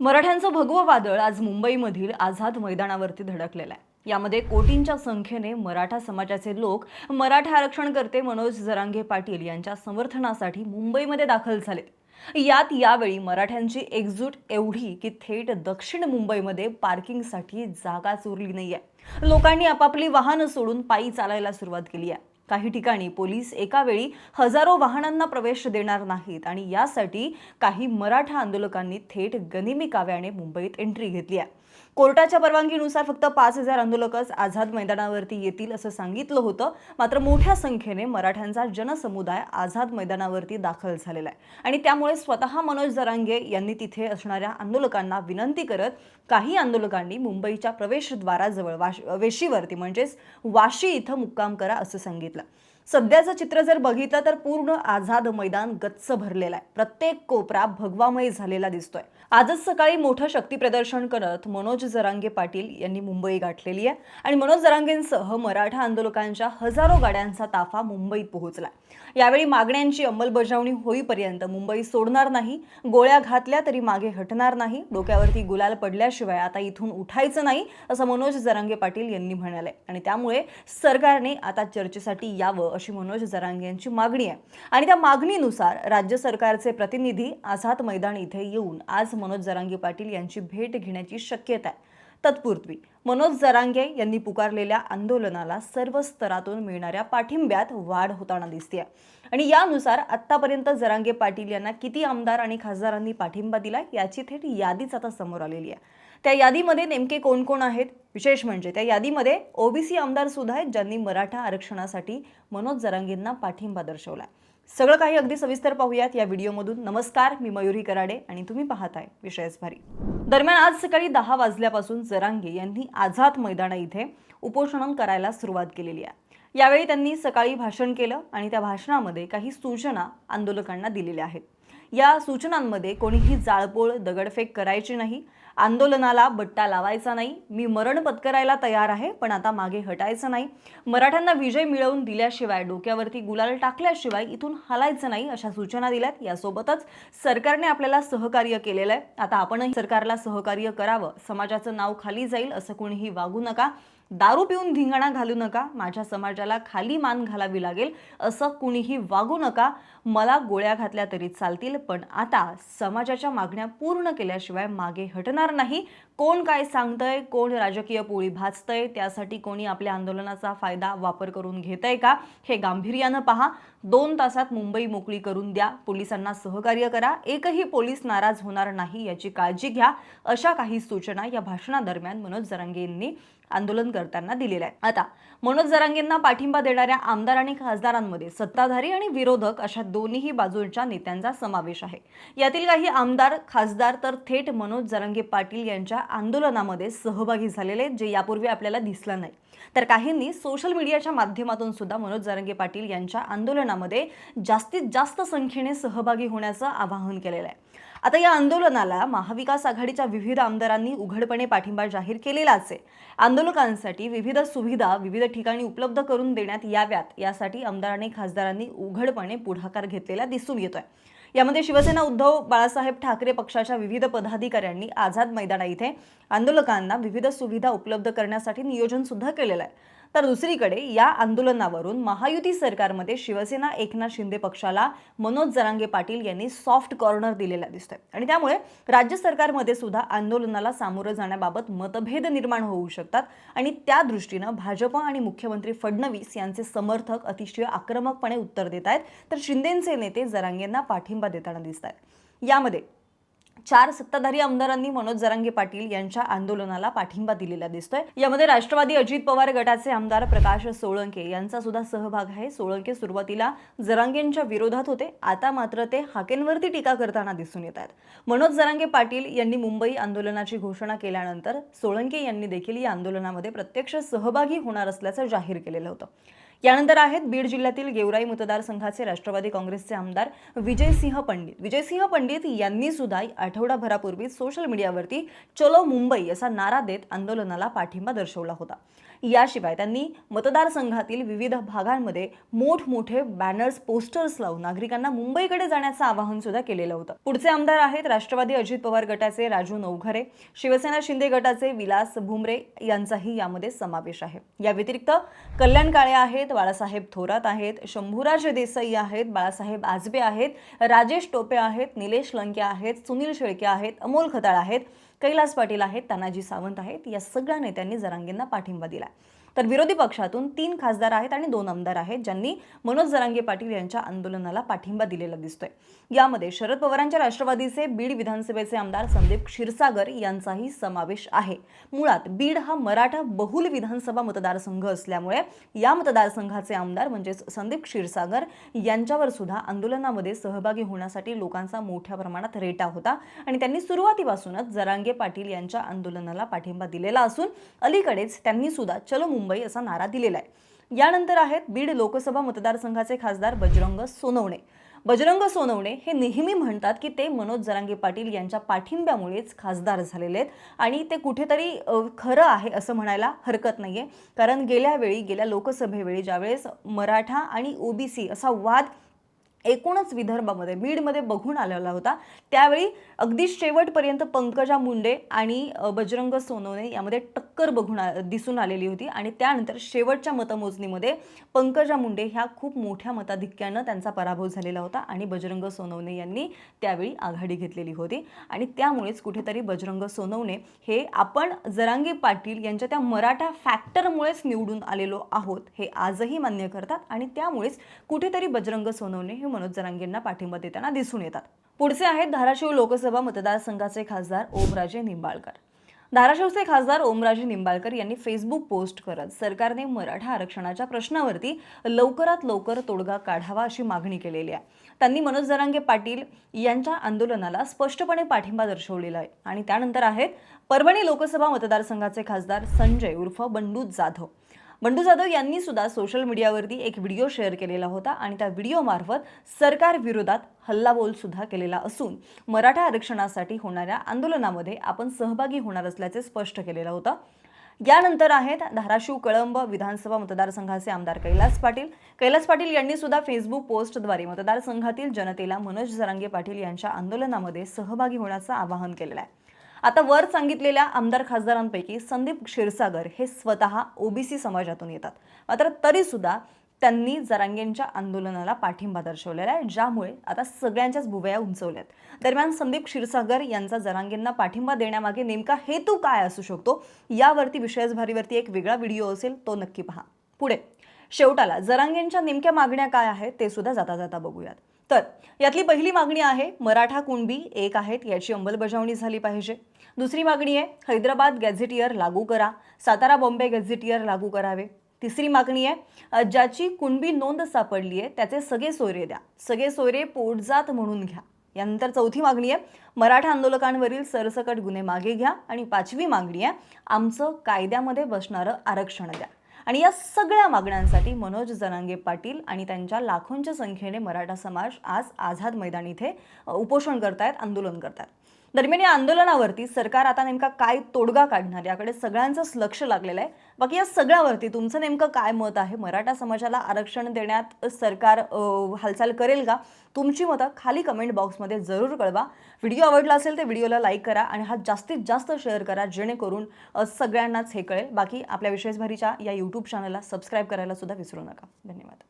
मराठ्यांचं भगवं वादळ आज मुंबईमधील आझाद मैदानावरती धडकलेलं आहे. यामध्ये कोटींच्या संख्येने मराठा समाजाचे लोक मराठा आरक्षणकर्ते मनोज जरांगे पाटील यांच्या समर्थनासाठी मुंबईमध्ये दाखल झाले. यात यावेळी मराठ्यांची एकजूट एवढी की थेट दक्षिण मुंबईमध्ये पार्किंगसाठी जागाच उरली आहे लोकांनी आपापली वाहनं सोडून पायी चालायला सुरुवात केली आहे. काही ठिकाणी पोलीस एकावेळी हजारो वाहनांना प्रवेश देणार नाहीत आणि यासाठी काही मराठा आंदोलकांनी थेट गनिमी काव्याने मुंबईत एंट्री घेतली आहे. कोर्टाच्या परवानगीनुसार फक्त पाच हजार आंदोलकच आझाद मैदानावरती येतील असं सांगितलं होतं. मात्र मोठ्या संख्येने मराठ्यांचा जनसमुदाय आझाद मैदानावरती दाखल झालेला आहे. आणि त्यामुळे स्वतः मनोज जरांगे यांनी तिथे असणाऱ्या आंदोलकांना विनंती करत काही आंदोलकांनी मुंबईच्या प्रवेशद्वाराजवळ वाश वेशीवरती म्हणजेच वाशी इथं मुक्काम करा असं सांगितलं. सध्याचं चित्र जर बघितलं तर पूर्ण आझाद मैदान गच्च भरलेलं आहे. प्रत्येक कोपरा भगवामय झालेला दिसतोय. आजच सकाळी मोठं शक्ती प्रदर्शन करत मनोज जरांगे पाटील यांनी मुंबई गाठलेली आहे. आणि मनोज जरांगेंसह मराठा आंदोलकांच्या हजारो गाड्यांचा ताफा मुंबईत पोहोचला यावेळी मागण्यांची अंमलबजावणी होईपर्यंत मुंबई सोडणार नाही गोळ्या घातल्या तरी मागे हटणार नाही डोक्यावरती गुलाल पडल्याशिवाय आता इथून उठायचं नाही असं मनोज जरांगे पाटील यांनी म्हणाले. आणि त्यामुळे सरकारने आता चर्चेसाठी यावं अशी मनोज जरांगे यांची मागणी आहे. आणि त्या मागणीनुसार राज्य सरकारचे प्रतिनिधी आझाद मैदान इथे येऊन आज मनोज जरांगे पाटील यांची भेट घेण्याची शक्यता आहे. तत्पूर्वी मनोज जरांगे यांनी पुकारलेल्या आंदोलनाला सर्व स्तरातून मिळणाऱ्या पाठिंब्यात वाढ होताना दिसते आणि यानुसार आतापर्यंत जरांगे पाटील यांना किती आमदार आणि खासदारांनी पाठिंबा दिला याची थेट यादीच आता समोर आलेली आहे. त्या यादीमध्ये नेमके कोण कोण आहेत? विशेष म्हणजे त्या यादीमध्ये ओबीसी आमदार सुद्धा आहेत ज्यांनी मराठा आरक्षणासाठी मनोज जरांगींना पाठिंबा दर्शवला सगळं काही अगदी सविस्तर पाहूयात या व्हिडिओमधून. नमस्कार मी मयुरी कराडे आणि तुम्ही पाहताय विषयच भारी दरम्यान आज सकाळी दहा वाजल्यापासून जरांगे यांनी आझाद मैदाना इथे उपोषण करायला सुरुवात केलेली आहे. यावेळी त्यांनी सकाळी भाषण केलं आणि त्या भाषणामध्ये काही सूचना आंदोलकांना दिलेल्या आहेत. या सूचनांमध्ये कोणीही जाळपोळ दगडफेक करायची नाही आंदोलनाला बट्टा लावायचा नाही. मी मरण पत्करायला तयार आहे पण आता मागे हटायचं नाही. मराठ्यांना विजय मिळवून दिल्याशिवाय डोक्यावरती गुलाल टाकल्याशिवाय इथून हलायचं नाही अशा सूचना दिल्यात. यासोबतच सरकारने आपल्याला सहकार्य केलेलं आहे. आता आपणही सरकारला सहकार्य करावं. समाजाचं नाव खाली जाईल असं कोणीही वागू नका. दारू पिऊन धिंगाणा घालू नका माझ्या समाजाला खाली मान घालावी लागेल असं कुणीही वागू नका. मला गोळ्या घातल्या तरी चालतील पण आता समाजाच्या मागण्या पूर्ण केल्याशिवाय मागे हटणार नाही. कोण काय सांगतंय कोण राजकीय पोळी भाजतंय त्यासाठी कोणी आपल्या आंदोलनाचा फायदा वापर करून घेत आहे का हे गांभीर्यानं पहा. दोन तासात मुंबई मोकळी करून द्या. पोलिसांना सहकार्य करा. एकही पोलीस नाराज होणार नाही याची काळजी घ्या. अशा काही सूचना या भाषणादरम्यान मनोज जरांगे यांनी आंदोलन करताना दिलेल्या आहेत. आता मनोज जरांगेंना पाठिंबा देणाऱ्या आमदार आणि खासदारांमध्ये सत्ताधारी आणि विरोधक अशा दोन्ही बाजूंच्या नेत्यांचा समावेश आहे. यातील काही आमदार खासदार तर थेट मनोज जरांगे पाटील यांच्या आंदोलनामध्ये सहभागी झालेले आहेत, जे यापूर्वी आपल्याला दिसलं नाही. तर काहींनी सोशल मीडियाच्या माध्यमातून सुद्धा मनोज जरंगे पाटील यांच्या आंदोलनामध्ये जास्तीत जास्त संख्येने सहभागी होण्याचं आवाहन केलेलं आहे. आता या आंदोलनाला महाविकास आघाडीच्या विविध आमदारांनी उघडपणे पाठिंबा जाहीर केलेलाच आहे. आंदोलकांसाठी विविध सुविधा विविध ठिकाणी उपलब्ध करून देण्यात याव्यात यासाठी आमदारांनी खासदारांनी उघडपणे पुढाकार घेतलेला दिसून येतोय. यामध्ये शिवसेना उद्धव बाळासाहेब ठाकरे पक्षाच्या विविध पदाधिकाऱ्यांनी आझाद मैदाना इथे आंदोलकांना विविध सुविधा उपलब्ध करण्यासाठी नियोजन सुद्धा केलेलं आहे. तर दुसरीकडे या आंदोलनावरून महायुती सरकारमध्ये शिवसेना एकनाथ शिंदे पक्षाला मनोज जरांगे पाटील यांनी सॉफ्ट कॉर्नर दिलेला दिसतोय. आणि त्यामुळे राज्य सरकारमध्ये सुद्धा आंदोलनाला सामोरं जाण्याबाबत मतभेद निर्माण होऊ शकतात आणि त्या दृष्टीनं भाजप आणि मुख्यमंत्री फडणवीस यांचे समर्थक अतिशय आक्रमकपणे उत्तर देत आहेत. तर शिंदेचे नेते जरांगेंना पाठिंबा देताना दिसत आहेत. यामध्ये चार सत्ताधारी आमदारांनी मनोज जरांगे पाटील यांच्या आंदोलनाला पाठिंबा दिलेला दिसतोय. यामध्ये राष्ट्रवादी अजित पवार गटाचे आमदार प्रकाश सोळंके यांचा सुद्धा सहभाग आहे. सोळंके सुरुवातीला जरांगेंच्या विरोधात होते. आता मात्र ते हाकेंवरती टीका करताना दिसून येत आहेत. मनोज जरांगे पाटील यांनी मुंबई आंदोलनाची घोषणा केल्यानंतर सोळंके यांनी देखील या आंदोलनामध्ये प्रत्यक्ष सहभागी होणार असल्याचं जाहीर केलेलं होतं. यानंतर आहेत बीड जिल्ह्यातील गेवराई मतदारसंघाचे राष्ट्रवादी काँग्रेसचे आमदार विजयसिंह पंडित. विजयसिंह पंडित यांनी सुद्धा आठवडाभरापूर्वी सोशल मीडियावरती चलो मुंबई असा नारा देत आंदोलनाला पाठिंबा दर्शवला होता. याशिवाय त्यांनी मतदारसंघातील विविध भागांमध्ये मोठमोठे बॅनर्स पोस्टर्स लावून नागरिकांना मुंबईकडे जाण्याचं आवाहन सुद्धा केलेलं होतं. पुढचे आमदार आहेत राष्ट्रवादी अजित पवार गटाचे राजू नवघरे शिवसेना शिंदे गटाचे विलास भुमरे यांचाही यामध्ये समावेश आहे. या व्यतिरिक्त कल्याण काळे आहेत बाळासाहेब थोरात आहेत शंभूराज देसाई आहेत बाळासाहेब आजबे आहेत राजेश टोपे आहेत निलेश लंके आहेत सुनील शेळके आहेत अमोल खताळ आहेत कैलास पाटील आहेत तानाजी सावंत आहेत या सगळ्या नेत्यांनी जरांगेंना पाठिंबा दिला तर विरोधी पक्षातून तीन खासदार आहेत आणि दोन आमदार आहेत ज्यांनी मनोज जरांगे पाटील यांच्या आंदोलनाला पाठिंबा दिलेला दिसतोय. यामध्ये शरद पवारांच्या राष्ट्रवादीचे बीड विधानसभेचे आमदार संदीप क्षीरसागर यांचाही समावेश आहे. मुळात बीड हा मराठा बहुल विधानसभा मतदारसंघ असल्यामुळे या मतदारसंघाचे आमदार म्हणजेच संदीप क्षीरसागर यांच्यावर सुद्धा आंदोलनामध्ये सहभागी होण्यासाठी लोकांचा मोठ्या प्रमाणात रेटा होता आणि त्यांनी सुरुवातीपासूनच जरांगे पाटील यांच्या आंदोलनाला पाठिंबा दिलेला असून अलीकडेच त्यांनी सुद्धा चलो मुंबई असा नारा दिलेला आहे. यानंतर आहेत बीड लोकसभा मतदारसंघाचे खासदार बजरंग सोनवणे. बजरंग सोनवणे हे नेहमी म्हणतात की ते मनोज जरांगे पाटील यांच्या पाठिंब्यामुळेच खासदार झालेले आहेत आणि ते कुठेतरी खरं आहे असं म्हणायला हरकत नाहीये. कारण गेल्या वेळी गेल्या लोकसभेवेळी ज्यावेळेस मराठा आणि ओबीसी असा वाद एकूणच विदर्भामध्ये बीडमध्ये बघून आलेला होता. त्यावेळी अगदी शेवटपर्यंत पंकजा मुंडे आणि बजरंग सोनवणे यामध्ये टक्कर बघून आ- दिसून आलेली होती. आणि त्यानंतर शेवटच्या मतमोजणीमध्ये पंकजा मुंडे ह्या खूप मोठ्या मताधिक्यानं त्यांचा पराभव झालेला होता आणि बजरंग सोनवणे यांनी त्यावेळी आघाडी घेतलेली होती. आणि त्यामुळेच कुठेतरी बजरंग सोनवणे हे आपण जरांगी पाटील यांच्या त्या मराठा फॅक्टरमुळेच निवडून आलेलो आहोत हे आजही मान्य करतात. आणि त्यामुळेच कुठेतरी बजरंग सोनवणे हे मनोज जरांगेंना पाठिंबा देताना दिसून येतात. पुढचे आहेत धाराशिव लोकसभा मतदारसंघाचे खासदार ओमराजे निंबाळकर. धाराशिवचे खासदार ओमराजे निंबाळकर यांनी फेसबुक पोस्ट करत सरकारने मराठा आरक्षणाच्या प्रश्नावरती लवकरात लवकर तोडगा काढावा अशी मागणी केलेली आहे. त्यांनी मनोज जरांगे पाटील यांच्या आंदोलनाला स्पष्टपणे पाठिंबा दर्शवलेला आहे. आणि त्यानंतर आहेत परभणी लोकसभा मतदारसंघाचे खासदार संजय उर्फ बंडू जाधव. बंडू जाधव यांनी सुद्धा सोशल मीडियावरती एक व्हिडिओ शेअर केलेला होता आणि त्या व्हिडिओमार्फत सरकार विरोधात हल्लाबोल सुद्धा केलेला असून मराठा आरक्षणासाठी होणाऱ्या आंदोलनामध्ये आपण सहभागी होणार असल्याचे स्पष्ट केलेलं होतं. यानंतर आहेत धाराशिव कळंब विधानसभा मतदारसंघाचे आमदार कैलास पाटील. कैलास पाटील यांनी सुद्धा फेसबुक पोस्टद्वारे मतदारसंघातील जनतेला मनोज जरांगे पाटील यांच्या आंदोलनामध्ये सहभागी होण्याचं आवाहन केलेलं आहे. आता वर सांगितलेल्या आमदार खासदारांपैकी संदीप क्षीरसागर हे स्वतः ओबीसी समाजातून येतात. मात्र तरी सुद्धा त्यांनी जरांगेंच्या आंदोलनाला पाठिंबा दर्शवलेला आहे ज्यामुळे आता सगळ्यांच्याच भुवया उंचवल्यात. दरम्यान संदीप क्षीरसागर यांचा जरांगेंना पाठिंबा देण्यामागे नेमका हेतू काय असू शकतो यावरती विषयसभारीवरती एक वेगळा व्हिडिओ असेल तो नक्की पहा. पुढे शेवटाला जरांगेंच्या नेमक्या मागण्या काय आहेत ते सुद्धा जाता जाता बघूयात. तर यातली पहिली मागणी आहे मराठा कुणबी एक आहेत याची अंमलबजावणी झाली पाहिजे. दुसरी मागणी आहे हैदराबाद गॅझेटियर लागू करा सातारा बॉम्बे गॅझेटियर लागू करावे. तिसरी मागणी आहे ज्याची कुणबी नोंद सापडली आहे त्याचे सगळे सोयरे द्या. सगळे सोयरे पोटजात म्हणून घ्या. यानंतर चौथी मागणी आहे मराठा आंदोलकांवरील सरसकट गुन्हे मागे घ्या. आणि पाचवी मागणी आहे आमचं कायद्यामध्ये बसणारं आरक्षण द्या. आणि या सगळ्या मागण्यांसाठी मनोज जनांगे पाटील आणि त्यांच्या लाखोंच्या संख्येने मराठा समाज आज आझाद मैदान इथे उपोषण करतायत आंदोलन करतायत. दरम्यान या आंदोलनावरती सरकार आता नेमका काय तोडगा काढणार? याकडे सगळ्यांचंच लक्ष लागलेलं आहे. बाकी या सगळ्यावरती तुमचं नेमकं काय मत आहे? मराठा समाजाला आरक्षण देण्यात सरकार हालचाल करेल का? तुमची मतं खाली कमेंट बॉक्समध्ये जरूर कळवा. व्हिडिओ आवडला असेल तर व्हिडिओला लाईक करा आणि हा जास्तीत जास्त शेअर करा जेणेकरून सगळ्यांनाच हे कळेल. बाकी आपल्या विशेषभरीच्या या यूट्यूब चॅनलला सबस्क्राईब करायला सुद्धा विसरू नका. धन्यवाद.